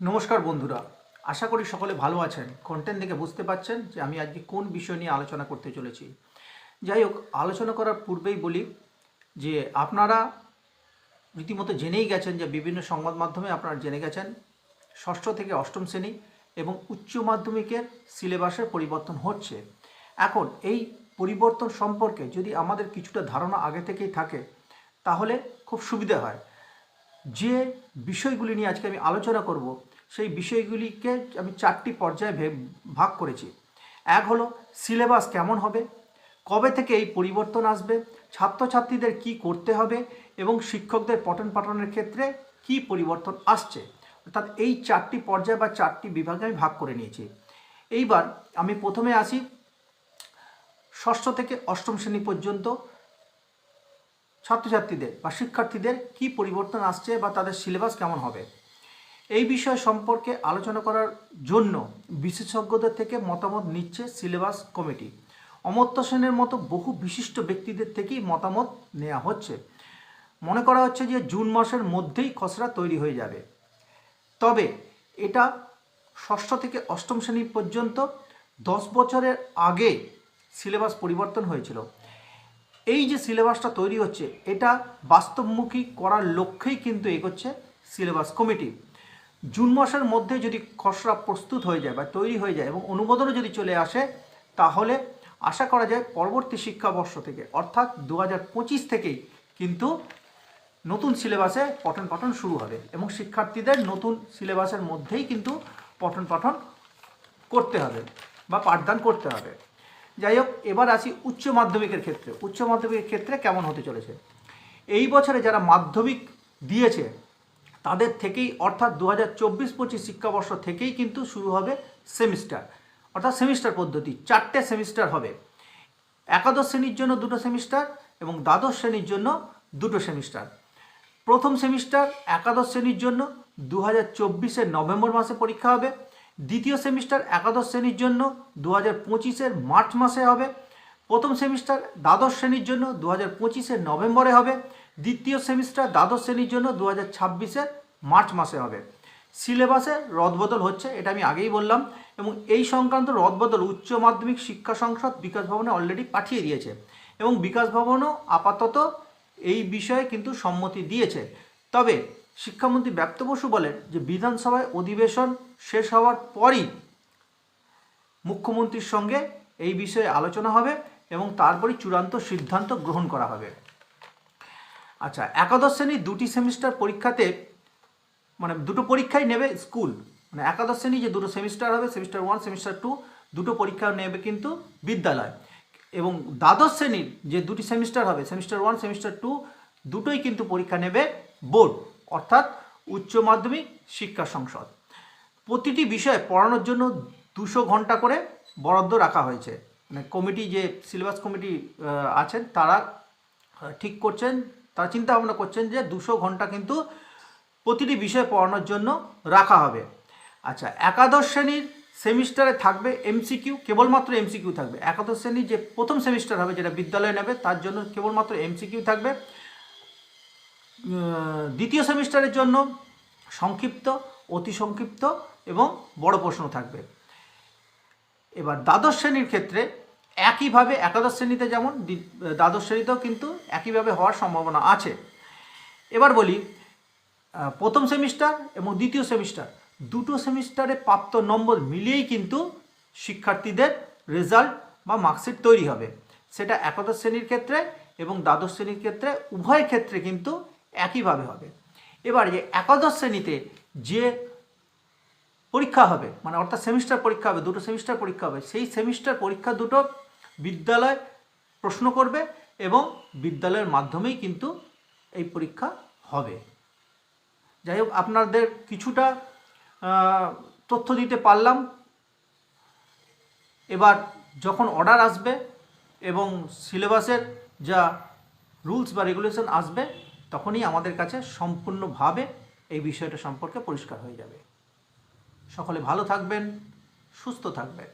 নমস্কার বন্ধুরা। আশা করি সকলে ভালো আছেন। কন্টেন্ট দেখে বুঝতে পারছেন যে আমি আজকে কোন বিষয় নিয়ে আলোচনা করতে চলেছি। যাই হোক, আলোচনা করার পূর্বেই বলি যে আপনারা রীতিমতো জেনেই গেছেন যে বিভিন্ন সংবাদ মাধ্যমে আপনারা জেনে গেছেন, ষষ্ঠ থেকে অষ্টম শ্রেণি এবং উচ্চ মাধ্যমিকের সিলেবাসের পরিবর্তন হচ্ছে। এখন এই পরিবর্তন সম্পর্কে যদি আমাদের কিছুটা ধারণা আগে থেকেই থাকে, তাহলে খুব সুবিধা হয়। যে বিষয়গুলি নিয়ে আজকে আমি আলোচনা করব সেই বিষয়গুলিকে আমি চারটি পর্যায়ে ভাগ করেছি। এক হলো, সিলেবাস কেমন হবে? কবে থেকে এই পরিবর্তন আসবে? ছাত্রছাত্রীদের কি করতে হবে? এবং শিক্ষকদের পঠন পাঠনের ক্ষেত্রে কি পরিবর্তন আসছে? অর্থাৎ এই চারটি পর্যায় বা চারটি বিভাগে আমি ভাগ করে নিয়েছি। এইবার আমি প্রথমে আসি ষষ্ঠ থেকে অষ্টম শ্রেণি পর্যন্ত ছাত্রছাত্রীদের বা শিক্ষার্থীদের কি পরিবর্তন আসছে বা তাদের সিলেবাস কেমন হবে? এই বিষয় সম্পর্কে আলোচনা করার জন্য বিশেষজ্ঞদের থেকে মতামত নিচ্ছে সিলেবাস কমিটি। অমর্ত্য সেনের মতো বহু বিশিষ্ট ব্যক্তিদের থেকেই মতামত নেওয়া হচ্ছে। মনে করা হচ্ছে যে জুন মাসের মধ্যেই খসড়া তৈরি হয়ে যাবে। তবে এটা ষষ্ঠ থেকে অষ্টম শ্রেণি পর্যন্ত দশ বছরের আগে সিলেবাস পরিবর্তন হয়েছিল। এই যে সিলেবাসটা তৈরি হচ্ছে, এটা বাস্তবমুখী করার লক্ষ্যেই কিন্তু এগোচ্ছে সিলেবাস কমিটি। জুন মাসের মধ্যে যদি খসড়া প্রস্তুত হয়ে যায় বা তৈরি হয়ে যায় এবং অনুমোদনও যদি চলে আসে, তাহলে আশা করা যায় পরবর্তী শিক্ষাবর্ষ থেকে, অর্থাৎ দু হাজার পঁচিশ থেকেই কিন্তু নতুন সিলেবাসে পঠন পাঠন শুরু হবে এবং শিক্ষার্থীদের নতুন সিলেবাসের মধ্যেই কিন্তু পঠন পাঠন করতে হবে বা পাঠদান করতে হবে। যাই হোক, এবার আসি উচ্চ মাধ্যমিকের ক্ষেত্রে। উচ্চ মাধ্যমিকের ক্ষেত্রে কেমন হতে চলেছে? এই বছরে যারা মাধ্যমিক দিয়েছে তাদের থেকেই, অর্থাৎ দু হাজার চব্বিশ পঁচিশ শিক্ষাবর্ষ থেকেই কিন্তু শুরু হবে সেমিস্টার। অর্থাৎ সেমিস্টার পদ্ধতি, চারটে সেমিস্টার হবে। একাদশ শ্রেণির জন্য দুটো সেমিস্টার এবং দ্বাদশ শ্রেণির জন্য দুটো সেমিস্টার। প্রথম সেমিস্টার একাদশ শ্রেণির জন্য দু হাজার চব্বিশের নভেম্বর মাসে পরীক্ষা হবে। দ্বিতীয় সেমিস্টার একাদশ শ্রেণির জন্য দু হাজার পঁচিশের মার্চ মাসে হবে। প্রথম সেমিস্টার দ্বাদশ শ্রেণির জন্য দু হাজার পঁচিশের নভেম্বরে হবে। দ্বিতীয় সেমিস্টার দ্বাদশ শ্রেণির জন্য দু হাজার মার্চ মাসে হবে। সিলেবাসে রদবদল হচ্ছে, এটা আমি আগেই বললাম, এবং এই সংক্রান্ত রদবদল উচ্চ মাধ্যমিক শিক্ষা সংসদ বিকাশ ভবনে অলরেডি পাঠিয়ে দিয়েছে, এবং বিকাশ ভবনও আপাতত এই বিষয়ে কিন্তু সম্মতি দিয়েছে। তবে শিক্ষামন্ত্রী ব্যপ্ত বসু বলেন যে, বিধানসভায় অধিবেশন শেষ হওয়ার পরই মুখ্যমন্ত্রীর সঙ্গে এই বিষয়ে আলোচনা হবে এবং তারপরই চূড়ান্ত সিদ্ধান্ত গ্রহণ করা হবে। আচ্ছা একাদশ শ্রেণির দুটি সেমিস্টার পরীক্ষাতে মানে দুটো পরীক্ষাই নেবে স্কুল। মানে একাদশ শ্রেণি যে দুটো সেমিস্টার হবে, সেমিস্টার ওয়ান, সেমিস্টার টু, দুটো পরীক্ষা নেবে কিন্তু বিদ্যালয়। এবং দ্বাদশ শ্রেণির যে দুটি সেমিস্টার হবে, সেমিস্টার ওয়ান, সেমিস্টার টু, দুটোই কিন্তু পরীক্ষা নেবে বোর্ড, অর্থাৎ উচ্চ মাধ্যমিক শিক্ষা সংসদ। প্রতিটি বিষয়ে পড়ানোর জন্য দুশো ঘণ্টা করে বরাদ্দ রাখা হয়েছে। মানে কমিটি যে, সিলেবাস কমিটি আছেন, তারা ঠিক করছেন তারা চিন্তা ভাবনা করছেন যে দুশো ঘণ্টা কিন্তু প্রতিটি বিষয় পড়ানোর জন্য রাখা হবে। আচ্ছা একাদশ শ্রেণির সেমিস্টারে থাকবে এমসিকিউ কেবলমাত্র এমসিকিউ থাকবে। একাদশ শ্রেণির যে প্রথম সেমিস্টার হবে যেটা বিদ্যালয়ে নেবে, তার জন্য কেবলমাত্র এমসিকিউ থাকবে। দ্বিতীয় সেমিস্টারের জন্য সংক্ষিপ্ত, অতি সংক্ষিপ্ত এবং বড় প্রশ্ন থাকবে। এবার দ্বাদশ শ্রেণির ক্ষেত্রে একইভাবে একাদশ শ্রেণীতে যেমন দ্বি- দ্বাদশ শ্রেণীতেও কিন্তু একইভাবে হওয়ার সম্ভাবনা আছে। এবার বলি প্রথম সেমিস্টার এবং দ্বিতীয় সেমিস্টার। দুটো সেমিস্টারে প্রাপ্ত নম্বর মিলিয়েই কিন্তু শিক্ষার্থীদের রেজাল্ট বা মার্কশিট তৈরি হবে। সেটা একাদশ শ্রেণির ক্ষেত্রে এবং দ্বাদশ শ্রেণির ক্ষেত্রে উভয় ক্ষেত্রে কিন্তু একইভাবে হবে। এবার যে একাদশ শ্রেণীতে যে পরীক্ষা হবে মানে অর্থাৎ সেমিস্টার পরীক্ষা হবে, দুটো সেমিস্টার পরীক্ষা হবে, সেই সেমিস্টার পরীক্ষা দুটো বিদ্যালয় প্রশ্ন করবে এবং বিদ্যালয়ের মাধ্যমেই কিন্তু এই পরীক্ষা হবে। যাই হোক, আপনাদের কিছুটা তথ্য দিতে পারলাম। এবার যখন অর্ডার আসবে এবং সিলেবাসের যা রুলস বা রেগুলেশন আসবে, তখনই আমাদের কাছে সম্পূর্ণভাবে এই বিষয়টা সম্পর্কে পরিষ্কার হয়ে যাবে। সকলে ভালো থাকবেন, সুস্থ থাকবেন।